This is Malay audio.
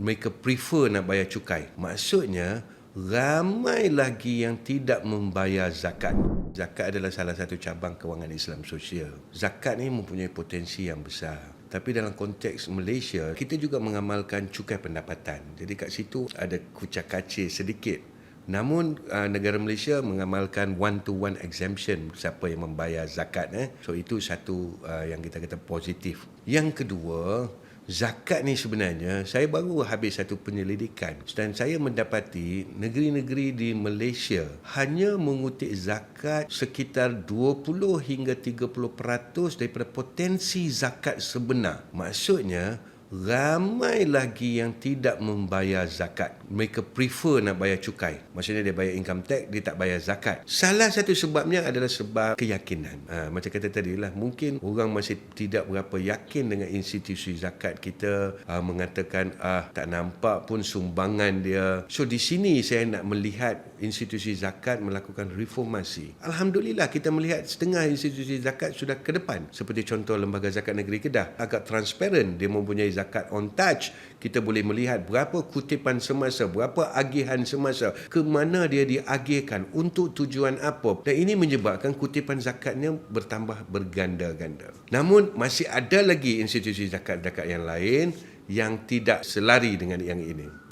mereka prefer nak bayar cukai. Maksudnya, ramai lagi yang tidak membayar zakat. Zakat adalah salah satu cabang kewangan Islam sosial. Zakat ni mempunyai potensi yang besar. Tapi dalam konteks Malaysia, kita juga mengamalkan cukai pendapatan. Jadi kat situ ada kucak kacir sedikit. Namun uh, negara Malaysia mengamalkan one to one exemption siapa yang membayar zakat eh. So itu satu uh, yang kita kata positif. Yang kedua, zakat ni sebenarnya saya baru habis satu penyelidikan dan saya mendapati negeri-negeri di Malaysia hanya mengutip zakat sekitar 20 hingga 30% daripada potensi zakat sebenar. Maksudnya ramai lagi yang tidak membayar zakat. Mereka prefer nak bayar cukai. Maksudnya dia bayar income tax, dia tak bayar zakat. Salah satu sebabnya adalah sebab keyakinan. Ha, macam kata tadi lah, mungkin orang masih tidak berapa yakin dengan institusi zakat kita ha, mengatakan ah tak nampak pun sumbangan dia. So di sini saya nak melihat institusi zakat melakukan reformasi. Alhamdulillah kita melihat setengah institusi zakat sudah ke depan. Seperti contoh Lembaga Zakat Negeri Kedah. Agak transparent dia mempunyai zakat on touch kita boleh melihat berapa kutipan semasa berapa agihan semasa ke mana dia diagihkan untuk tujuan apa. Dan ini menyebabkan kutipan zakatnya bertambah berganda-ganda. Namun masih ada lagi institusi zakat-zakat yang lain yang tidak selari dengan yang ini